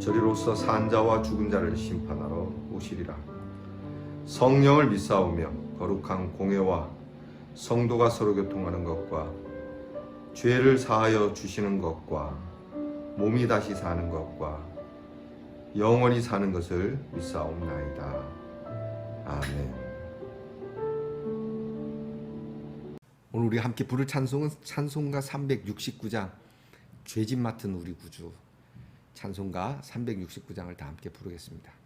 저리로서 산 자와 죽은 자를 심판하러 오시리라. 성령을 믿사오며 거룩한 공회와 성도가 서로 교통하는 것과 죄를 사하여 주시는 것과 몸이 다시 사는 것과 영원히 사는 것을 믿사옵나이다. 아멘. 오늘 우리 함께 부를 찬송은 찬송가 369장 죄짓 맡은 우리 구주 찬송가 369장을 다 함께 부르겠습니다.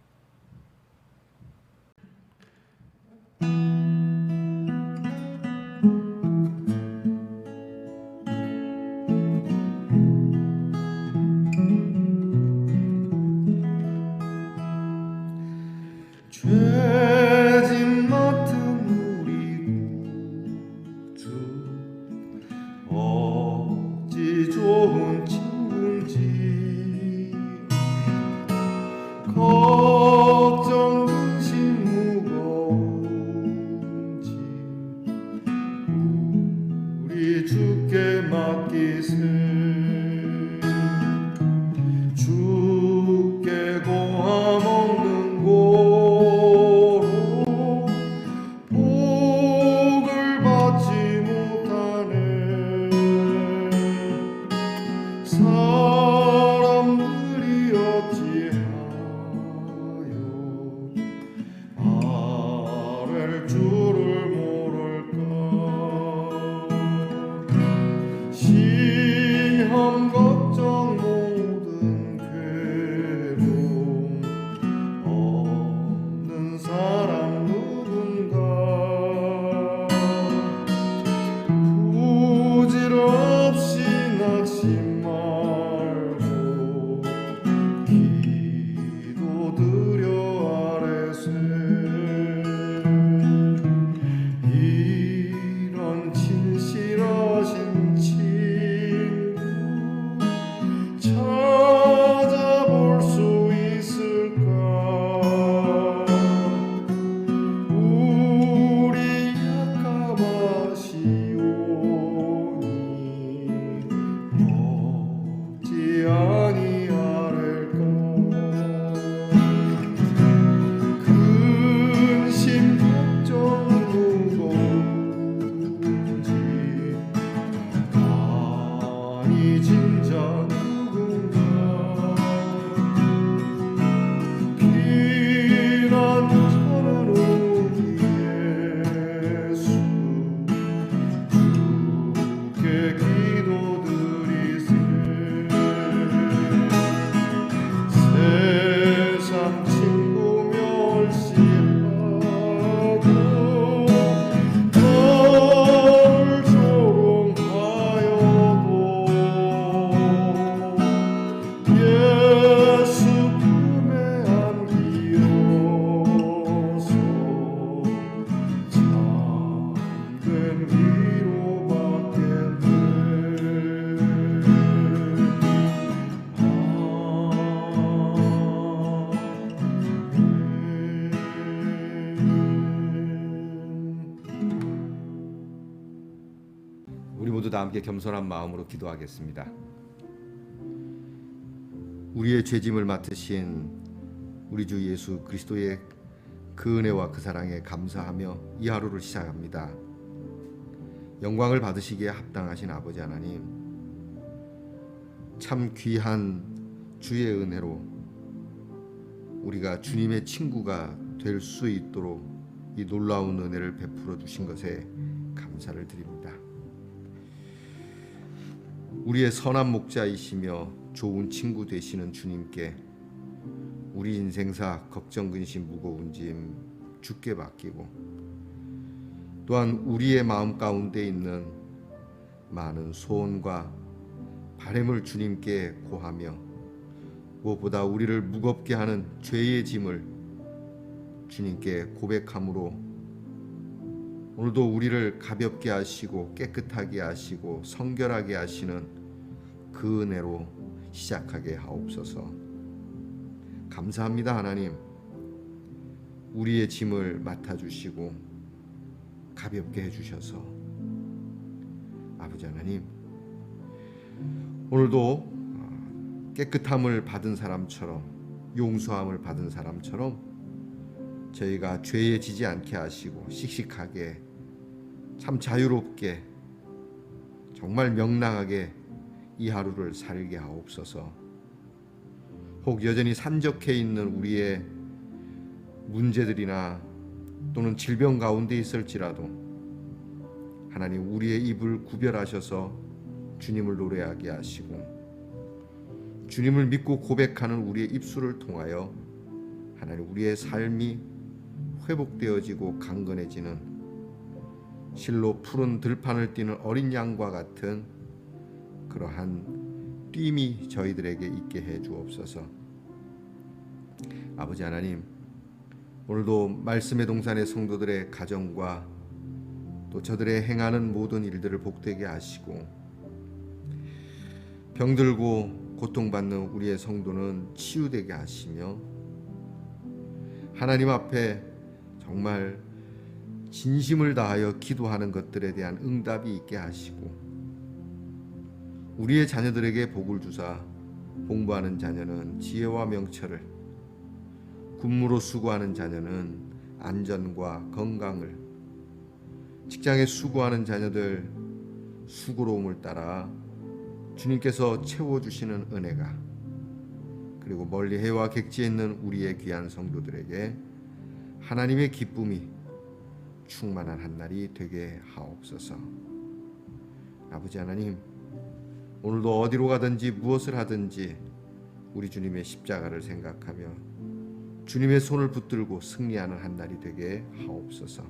아니 진짜 다 함께 겸손한 마음으로 기도하겠습니다. 우리의 죄짐을 맡으신 우리 주 예수 그리스도의 그 은혜와 그 사랑에 감사하며 이 하루를 시작합니다. 영광을 받으시기에 합당하신 아버지 하나님, 참 귀한 주의 은혜로 우리가 주님의 친구가 될 수 있도록 이 놀라운 은혜를 베풀어 주신 것에 감사를 드립니다. 우리의 선한 목자이시며 좋은 친구 되시는 주님께 우리 인생사 걱정 근심 무거운 짐 주께 맡기고 또한 우리의 마음 가운데 있는 많은 소원과 바램을 주님께 고하며 무엇보다 우리를 무겁게 하는 죄의 짐을 주님께 고백함으로 오늘도 우리를 가볍게 하시고 깨끗하게 하시고 성결하게 하시는 그 은혜로 시작하게 하옵소서. 감사합니다, 하나님. 우리의 짐을 맡아 주시고 가볍게 해 주셔서 아버지 하나님 오늘도 어, 깨끗함을 받은 사람처럼 용서함을 받은 사람처럼 저희가 죄에 지지 않게 하시고 씩씩하게 참 자유롭게 정말 명랑하게 이 하루를 살게 하옵소서. 혹 여전히 산적해 있는 우리의 문제들이나 또는 질병 가운데 있을지라도 하나님 우리의 입을 구별하셔서 주님을 노래하게 하시고 주님을 믿고 고백하는 우리의 입술을 통하여 하나님 우리의 삶이 회복되어지고 강건해지는 실로 푸른 들판을 뛰는 어린 양과 같은 그러한 뛰임이 저희들에게 있게 해 주옵소서. 아버지 하나님, 오늘도 말씀의 동산의 성도들의 가정과 또 저들의 행하는 모든 일들을 복되게 하시고 병들고 고통받는 우리의 성도는 치유되게 하시며 하나님 앞에 정말 진심을 다하여 기도하는 것들에 대한 응답이 있게 하시고 우리의 자녀들에게 복을 주사 공부하는 자녀는 지혜와 명철을 군무로 수고하는 자녀는 안전과 건강을 직장에 수고하는 자녀들 수고로움을 따라 주님께서 채워주시는 은혜가 그리고 멀리 해와 객지에 있는 우리의 귀한 성도들에게 하나님의 기쁨이 충만한 한 날이 되게 하옵소서. 아버지 하나님, 오늘도 어디로 가든지 무엇을 하든지 우리 주님의 십자가를 생각하며 주님의 손을 붙들고 승리하는 한 날이 되게 하옵소서.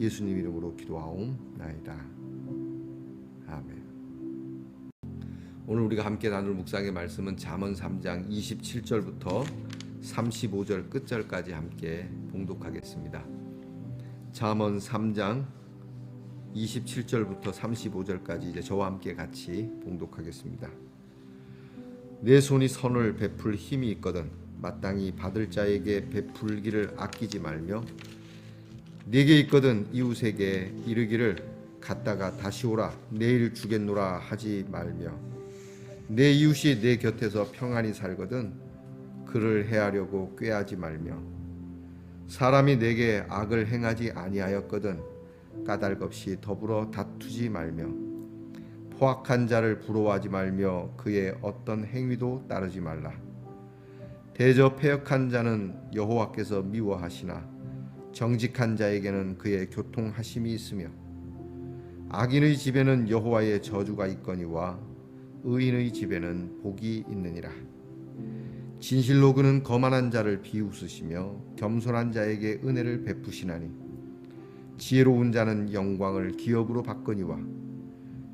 예수님 이름으로 기도하옵나이다. 아멘. 오늘 우리가 함께 나눌 묵상의 말씀은 잠언 3장 27절부터 35절 끝절까지 함께 봉독하겠습니다. 잠언 3장 27절부터 35절까지 이제 저와 함께 같이 봉독하겠습니다. 내 손이 선을 베풀 힘이 있거든 마땅히 받을 자에게 베풀기를 아끼지 말며 네게 있거든 이웃에게 이르기를 갔다가 다시 오라 내일 주겠노라 하지 말며 내 이웃이 내 곁에서 평안히 살거든 그를 해하려고 꾀하지 말며 사람이 내게 악을 행하지 아니하였거든 까닭 없이 더불어 다투지 말며 포악한 자를 부러워하지 말며 그의 어떤 행위도 따르지 말라. 대저 패역한 자는 여호와께서 미워하시나 정직한 자에게는 그의 교통하심이 있으며 악인의 집에는 여호와의 저주가 있거니와 의인의 집에는 복이 있느니라 진실로 그는 거만한 자를 비웃으시며 겸손한 자에게 은혜를 베푸시나니 지혜로운 자는 영광을 기업으로 받거니와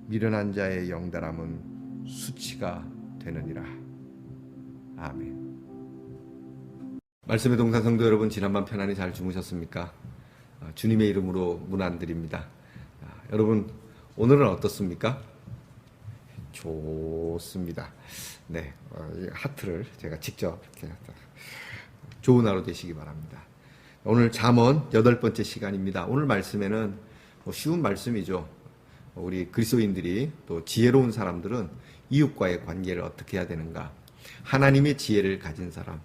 미련한 자의 영달함은 수치가 되느니라. 아멘. 말씀의 동산 성도 여러분 지난밤 편안히 잘 주무셨습니까? 아, 주님의 이름으로 문안드립니다. 아, 여러분 오늘은 어떻습니까? 좋습니다. 네, 어, 이 하트를 제가 직접 이렇게 좋은 하루 되시기 바랍니다. 오늘 잠언 여덟 번째 시간입니다. 오늘 말씀에는 뭐 쉬운 말씀이죠. 우리 그리스도인들이 또 지혜로운 사람들은 이웃과의 관계를 어떻게 해야 되는가? 하나님의 지혜를 가진 사람,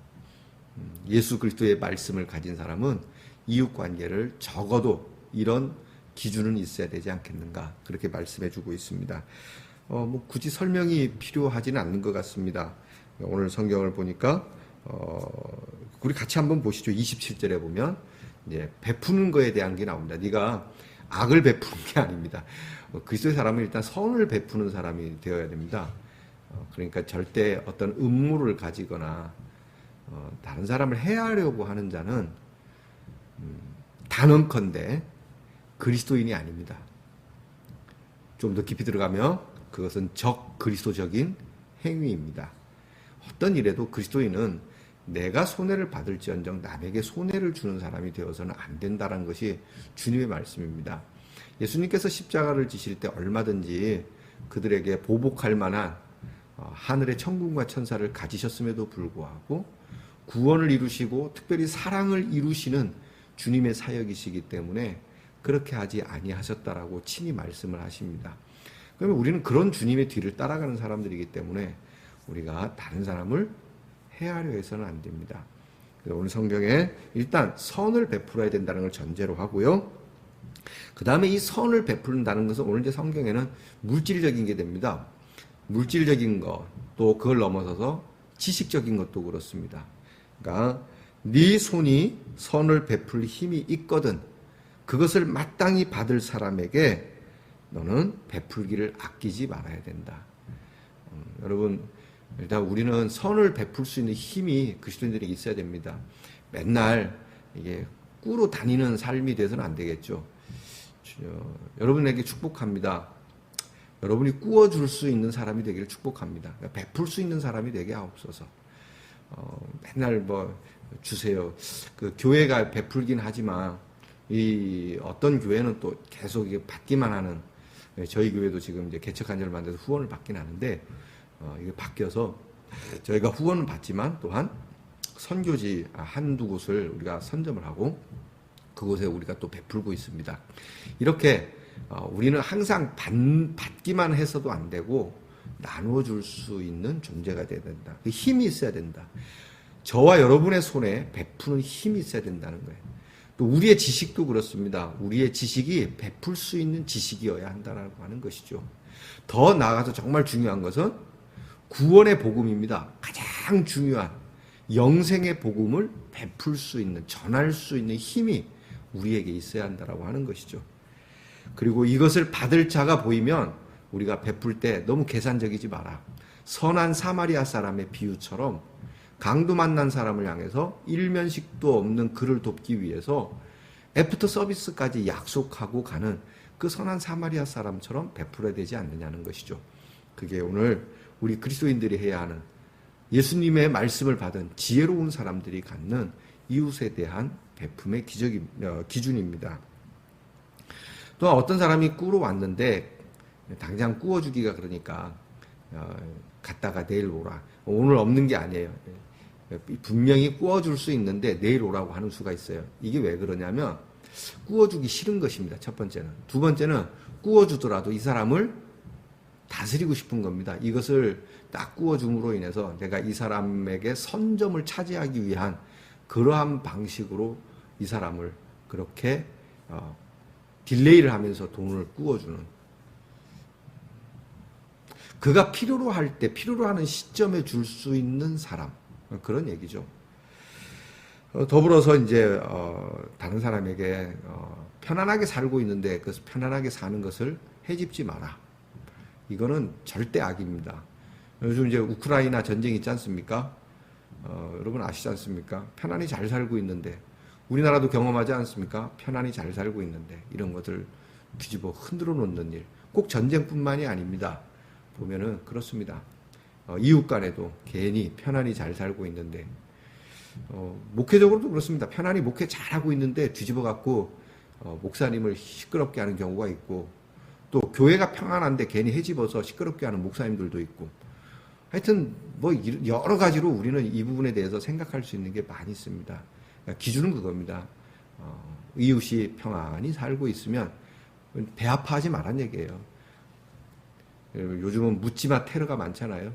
음, 예수 그리스도의 말씀을 가진 사람은 이웃 관계를 적어도 이런 기준은 있어야 되지 않겠는가? 그렇게 말씀해 주고 있습니다. 어, 뭐 굳이 설명이 필요하지는 않는 것 같습니다. 오늘 성경을 보니까 어, 우리 같이 한번 보시죠. 27절에 보면 이제 베푸는 거에 대한 게 나옵니다. 네가 악을 베푸는 게 아닙니다. 어, 그리스도의 사람은 일단 선을 베푸는 사람이 되어야 됩니다. 어, 그러니까 절대 어떤 음모를 가지거나 어, 다른 사람을 해하려고 하는 자는 음, 단언컨대 그리스도인이 아닙니다. 좀 더 깊이 들어가면 그것은 적 그리스도적인 행위입니다. 어떤 일에도 그리스도인은 내가 손해를 받을지언정 남에게 손해를 주는 사람이 되어서는 안 된다는 것이 주님의 말씀입니다. 예수님께서 십자가를 지실 때 얼마든지 그들에게 보복할 만한 어, 하늘의 천군과 천사를 가지셨음에도 불구하고 구원을 이루시고 특별히 사랑을 이루시는 주님의 사역이시기 때문에 그렇게 하지 아니하셨다라고 친히 말씀을 하십니다. 그러면 우리는 그런 주님의 뒤를 따라가는 사람들이기 때문에 우리가 다른 사람을 해하려 해서는 안 됩니다. 그래서 오늘 성경에 일단 선을 베풀어야 된다는 걸 전제로 하고요. 그 다음에 이 선을 베푸는다는 것은 오늘 이제 성경에는 물질적인 게 됩니다. 물질적인 것, 또 그걸 넘어서서 지식적인 것도 그렇습니다. 그러니까 네 손이 선을 베풀 힘이 있거든 그것을 마땅히 받을 사람에게 너는 베풀기를 아끼지 말아야 된다. 음, 여러분 일단 우리는 선을 베풀 수 있는 힘이 그리스도인들에게 있어야 됩니다. 맨날 이게 꾸로 다니는 삶이 돼서는 안 되겠죠. 어, 여러분에게 축복합니다. 여러분이 꾸어줄 수 있는 사람이 되기를 축복합니다. 그러니까 베풀 수 있는 사람이 되게 하옵소서. 어, 맨날 뭐 주세요. 그 교회가 베풀긴 하지만 이 어떤 교회는 또 계속 받기만 하는 예, 저희 교회도 지금 이제 개척한 지 얼마 안 돼서 후원을 받긴 하는데 어, 이게 바뀌어서 저희가 후원은 받지만 또한 선교지 한두 곳을 우리가 선점을 하고 그곳에 우리가 또 베풀고 있습니다. 이렇게 어, 우리는 항상 받, 받기만 해서도 안 되고 나누어 줄수 있는 존재가 돼야 된다. 그 힘이 있어야 된다. 저와 여러분의 손에 베푸는 힘이 있어야 된다는 거예요. 또 우리의 지식도 그렇습니다. 우리의 지식이 베풀 수 있는 지식이어야 한다라고 하는 것이죠. 더 나아가서 정말 중요한 것은 구원의 복음입니다. 가장 중요한 영생의 복음을 베풀 수 있는 전할 수 있는 힘이 우리에게 있어야 한다라고 하는 것이죠. 그리고 이것을 받을 자가 보이면 우리가 베풀 때 너무 계산적이지 마라. 선한 사마리아 사람의 비유처럼 강도 만난 사람을 향해서 일면식도 없는 그를 돕기 위해서 애프터 서비스까지 약속하고 가는 그 선한 사마리아 사람처럼 베풀어야 되지 않느냐는 것이죠. 그게 오늘 우리 그리스도인들이 해야 하는 예수님의 말씀을 받은 지혜로운 사람들이 갖는 이웃에 대한 베품의 기적이, 어, 기준입니다. 또 어떤 사람이 꾸러 왔는데 당장 꾸어주기가 그러니까 어, 갔다가 내일 오라. 오늘 없는 게 아니에요. 분명히 꾸어줄 수 있는데 내일 오라고 하는 수가 있어요. 이게 왜 그러냐면 꾸어주기 싫은 것입니다. 첫 번째는. 두 번째는 꾸어주더라도 이 사람을 다스리고 싶은 겁니다. 이것을 딱 꾸어줌으로 인해서 내가 이 사람에게 선점을 차지하기 위한 그러한 방식으로 이 사람을 그렇게 어, 딜레이를 하면서 돈을 꾸어주는 그가 필요로 할 때 필요로 하는 시점에 줄 수 있는 사람 그런 얘기죠. 어, 더불어서 이제 어, 다른 사람에게 어, 편안하게 살고 있는데 그 편안하게 사는 것을 해집지 마라. 이거는 절대 악입니다. 요즘 이제 우크라이나 전쟁 있지 않습니까? 어, 여러분 아시지 않습니까? 편안히 잘 살고 있는데 우리나라도 경험하지 않습니까? 편안히 잘 살고 있는데 이런 것들 뒤집어 흔들어 놓는 일. 꼭 전쟁뿐만이 아닙니다. 보면은 그렇습니다. 어, 이웃 간에도 괜히 편안히 잘 살고 있는데 어, 목회적으로도 그렇습니다. 편안히 목회 잘하고 있는데 뒤집어 갖고 어, 목사님을 시끄럽게 하는 경우가 있고 또 교회가 평안한데 괜히 해집어서 시끄럽게 하는 목사님들도 있고 하여튼 뭐 여러 가지로 우리는 이 부분에 대해서 생각할 수 있는 게 많이 있습니다. 그러니까 기준은 그겁니다. 어, 이웃이 평안히 살고 있으면 배 아파하지 말란 얘기예요. 요즘은 묻지마 테러가 많잖아요.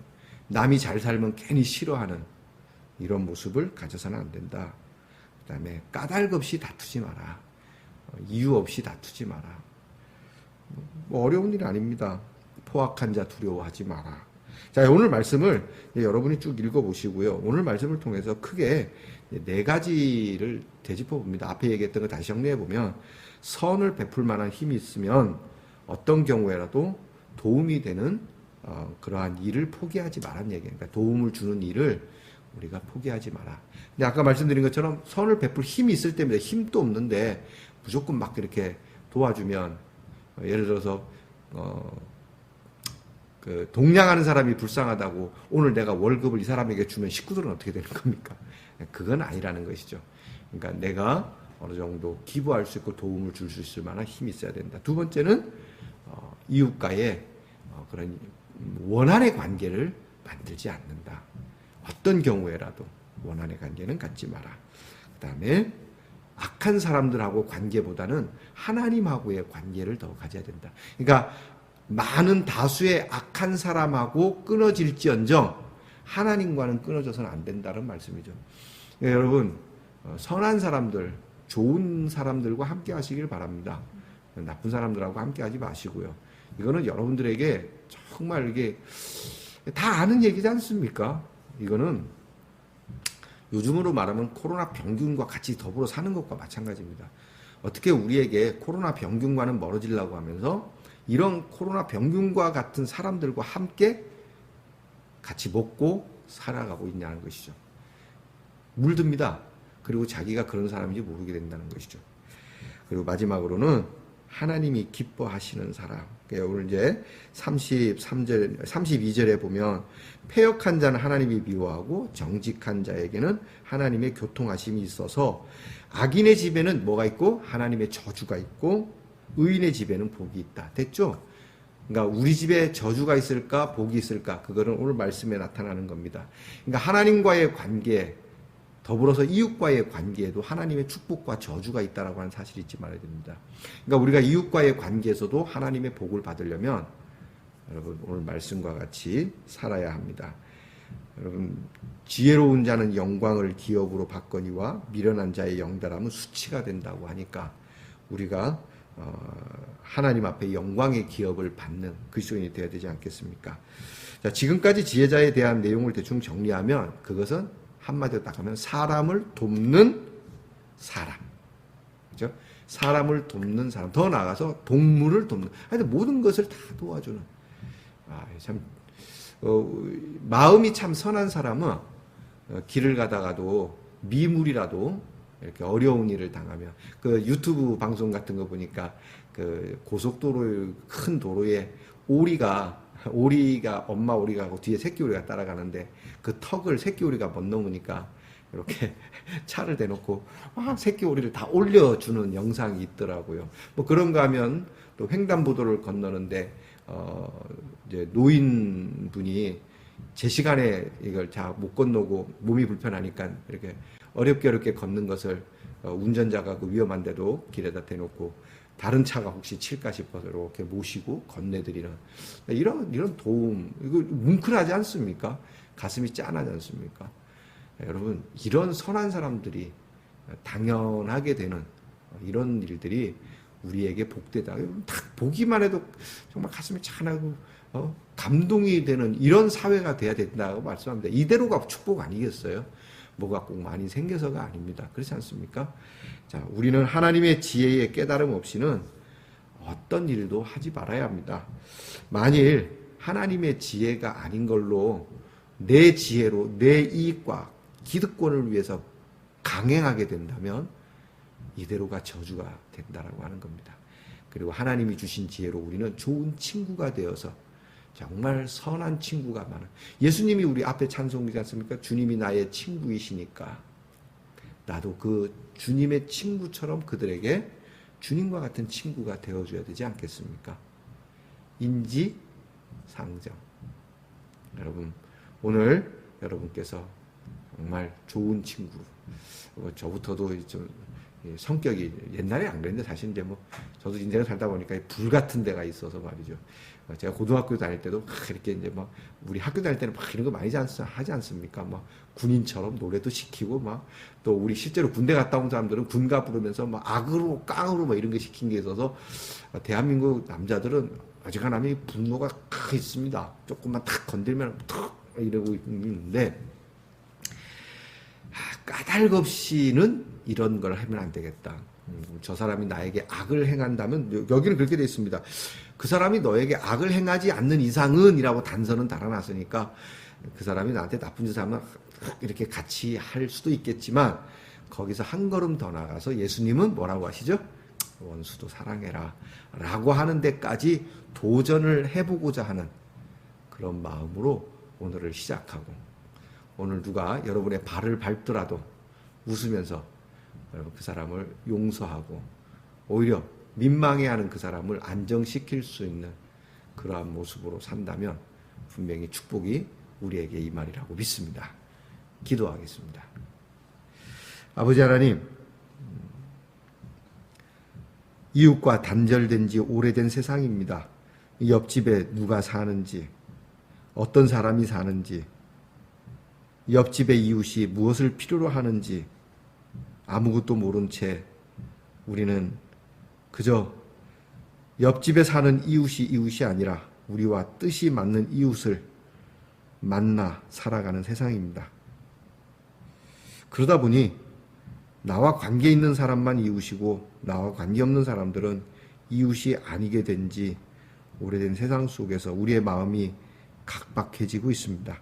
남이 잘 살면 괜히 싫어하는 이런 모습을 가져서는 안 된다. 그 다음에 까닭 없이 다투지 마라. 어, 이유 없이 다투지 마라. 뭐 어려운 일 아닙니다. 포악한 자 두려워하지 마라. 자, 오늘 말씀을 여러분이 쭉 읽어보시고요. 오늘 말씀을 통해서 크게 네 가지를 되짚어 봅니다. 앞에 얘기했던 거 다시 정리해 보면 선을 베풀 만한 힘이 있으면 어떤 경우에라도 도움이 되는 어, 그러한 일을 포기하지 말란 얘기예요. 그러니까 도움을 주는 일을 우리가 포기하지 마라. 근데 아까 말씀드린 것처럼 선을 베풀 힘이 있을 때입니다. 힘도 없는데 무조건 막 이렇게 도와주면 어, 예를 들어서 어, 그 동냥하는 사람이 불쌍하다고 오늘 내가 월급을 이 사람에게 주면 식구들은 어떻게 되는 겁니까? 그건 아니라는 것이죠. 그러니까 내가 어느 정도 기부할 수 있고 도움을 줄 수 있을 만한 힘이 있어야 된다. 두 번째는 어, 이웃과의 어, 그런 원한의 관계를 만들지 않는다. 어떤 경우에라도 원한의 관계는 갖지 마라. 그 다음에 악한 사람들하고 관계보다는 하나님하고의 관계를 더 가져야 된다. 그러니까 많은 다수의 악한 사람하고 끊어질지언정 하나님과는 끊어져서는 안 된다는 말씀이죠. 그러니까 여러분 어, 선한 사람들, 좋은 사람들과 함께 하시길 바랍니다. 나쁜 사람들하고 함께 하지 마시고요. 이거는 여러분들에게 정말 이게 다 아는 얘기지 않습니까? 이거는 요즘으로 말하면 코로나 병균과 같이 더불어 사는 것과 마찬가지입니다. 어떻게 우리에게 코로나 병균과는 멀어지려고 하면서 이런 코로나 병균과 같은 사람들과 함께 같이 먹고 살아가고 있냐는 것이죠. 물듭니다. 그리고 자기가 그런 사람인지 모르게 된다는 것이죠. 그리고 마지막으로는 하나님이 기뻐하시는 사람. 그러니까 오늘 이제 33절, 32절에 보면 폐역한 자는 하나님이 미워하고 정직한 자에게는 하나님의 교통하심이 있어서 악인의 집에는 뭐가 있고 하나님의 저주가 있고 의인의 집에는 복이 있다. 됐죠? 그러니까 우리 집에 저주가 있을까 복이 있을까 그거는 오늘 말씀에 나타나는 겁니다. 그러니까 하나님과의 관계 더불어서 이웃과의 관계에도 하나님의 축복과 저주가 있다라고 하는 사실을 잊지 말아야 됩니다. 그러니까 우리가 이웃과의 관계에서도 하나님의 복을 받으려면 여러분 오늘 말씀과 같이 살아야 합니다. 여러분 지혜로운 자는 영광을 기업으로 받거니와 미련한 자의 영달함은 수치가 된다고 하니까 우리가 어, 하나님 앞에 영광의 기업을 받는 그리스도인이 되어야 되지 않겠습니까? 자, 지금까지 지혜자에 대한 내용을 대충 정리하면 그것은 한마디로 딱 하면 사람을 돕는 사람. 그죠? 사람을 돕는 사람. 더 나아가서 동물을 돕는. 하여튼 모든 것을 다 도와주는. 아, 참, 어, 마음이 참 선한 사람은 어, 길을 가다가도 미물이라도 이렇게 어려운 일을 당하면 그 유튜브 방송 같은 거 보니까 그 고속도로 큰 도로에 오리가 오리가 엄마 오리가 하고 뒤에 새끼 오리가 따라가는데 그 턱을 새끼 오리가 못 넘으니까 이렇게 차를 대놓고 막 새끼 오리를 다 올려주는 영상이 있더라고요. 뭐 그런가 하면 또 횡단보도를 건너는데 어 이제 노인 분이 제 시간에 이걸 자못 건너고 몸이 불편하니까 이렇게 어렵게 어렵게 걷는 것을 어, 운전자가 그 위험한데도 길에다 대놓고 다른 차가 혹시 칠까 싶어서 이렇게 모시고 건네드리는 이런 이런 도움 이거 뭉클하지 않습니까? 가슴이 짠하지 않습니까? 여러분 이런 선한 사람들이 당연하게 되는 이런 일들이 우리에게 복되다. 딱 보기만 해도 정말 가슴이 찬하고 어? 감동이 되는 이런 사회가 돼야 된다고 말씀합니다. 이대로가 축복 아니겠어요? 뭐가 꼭 많이 생겨서가 아닙니다. 그렇지 않습니까? 자, 우리는 하나님의 지혜의 깨달음 없이는 어떤 일도 하지 말아야 합니다. 만일 하나님의 지혜가 아닌 걸로 내 지혜로 내 이익과 기득권을 위해서 강행하게 된다면 이대로가 저주가 된다라고 하는 겁니다. 그리고 하나님이 주신 지혜로 우리는 좋은 친구가 되어서 정말 선한 친구가 많아. 예수님이 우리 앞에 찬송이지 않습니까? 주님이 나의 친구이시니까 나도 그 주님의 친구처럼 그들에게 주님과 같은 친구가 되어줘야 되지 않겠습니까? 인지 상정. 여러분 오늘 여러분께서 정말 좋은 친구. 어, 저부터도 좀 성격이 옛날에 안 그랬는데 사실 이제 뭐 저도 인생을 살다 보니까 불 같은 데가 있어서 말이죠. 어, 제가 고등학교 다닐 때도 막 이렇게 이제 막 우리 학교 다닐 때는 막 이런 거 많이 하지 않습니까? 막 군인처럼 노래도 시키고 막 또 우리 실제로 군대 갔다 온 사람들은 군가 부르면서 막 악으로 깡으로 막 이런 게 시킨 게 있어서 대한민국 남자들은 어지간하면 분노가 크 있습니다. 조금만 탁 건들면 탁 이러고 있는데 아, 까닭 없이는 이런 걸 하면 안 되겠다. 음, 저 사람이 나에게 악을 행한다면 여기는 그렇게 되어 있습니다. 그 사람이 너에게 악을 행하지 않는 이상은이라고 단서는 달아놨으니까 그 사람이 나한테 나쁜 짓을 하면 이렇게 같이 할 수도 있겠지만 거기서 한 걸음 더 나가서 예수님은 뭐라고 하시죠? 원수도 사랑해라 라고 하는 데까지 도전을 해보고자 하는 그런 마음으로 오늘을 시작하고 오늘 누가 여러분의 발을 밟더라도 웃으면서 그 사람을 용서하고 오히려 민망해하는 그 사람을 안정시킬 수 있는 그러한 모습으로 산다면 분명히 축복이 우리에게 임하리라고 믿습니다. 기도하겠습니다. 아버지 하나님, 이웃과 단절된 지 오래된 세상입니다. 옆집에 누가 사는지, 어떤 사람이 사는지, 옆집의 이웃이 무엇을 필요로 하는지 아무것도 모른 채 우리는 그저 옆집에 사는 이웃이 이웃이 아니라 우리와 뜻이 맞는 이웃을 만나 살아가는 세상입니다. 그러다 보니 나와 관계 있는 사람만 이웃이고 나와 관계 없는 사람들은 이웃이 아니게 된 지 오래된 세상 속에서 우리의 마음이 각박해지고 있습니다.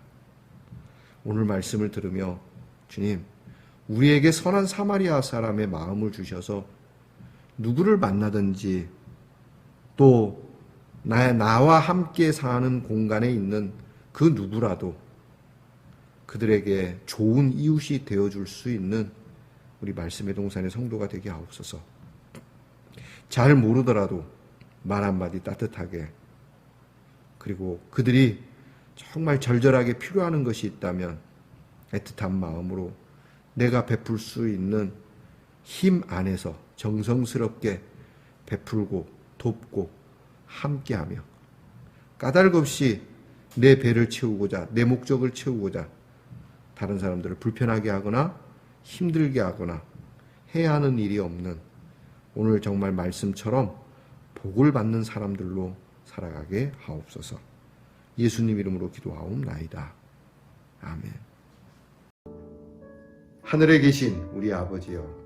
오늘 말씀을 들으며 주님, 우리에게 선한 사마리아 사람의 마음을 주셔서 누구를 만나든지 또 나, 나와 함께 사는 공간에 있는 그 누구라도 그들에게 좋은 이웃이 되어줄 수 있는 우리 말씀의 동산의 성도가 되게 하옵소서. 잘 모르더라도 말 한마디 따뜻하게 그리고 그들이 정말 절절하게 필요하는 것이 있다면 애틋한 마음으로 내가 베풀 수 있는 힘 안에서 정성스럽게 베풀고 돕고 함께하며 까닭 없이 내 배를 채우고자 내 목적을 채우고자 다른 사람들을 불편하게 하거나 힘들게 하거나 해야 하는 일이 없는 오늘 정말 말씀처럼 복을 받는 사람들로 살아가게 하옵소서. 예수님 이름으로 기도하옵나이다. 아멘. 하늘에 계신 우리 아버지여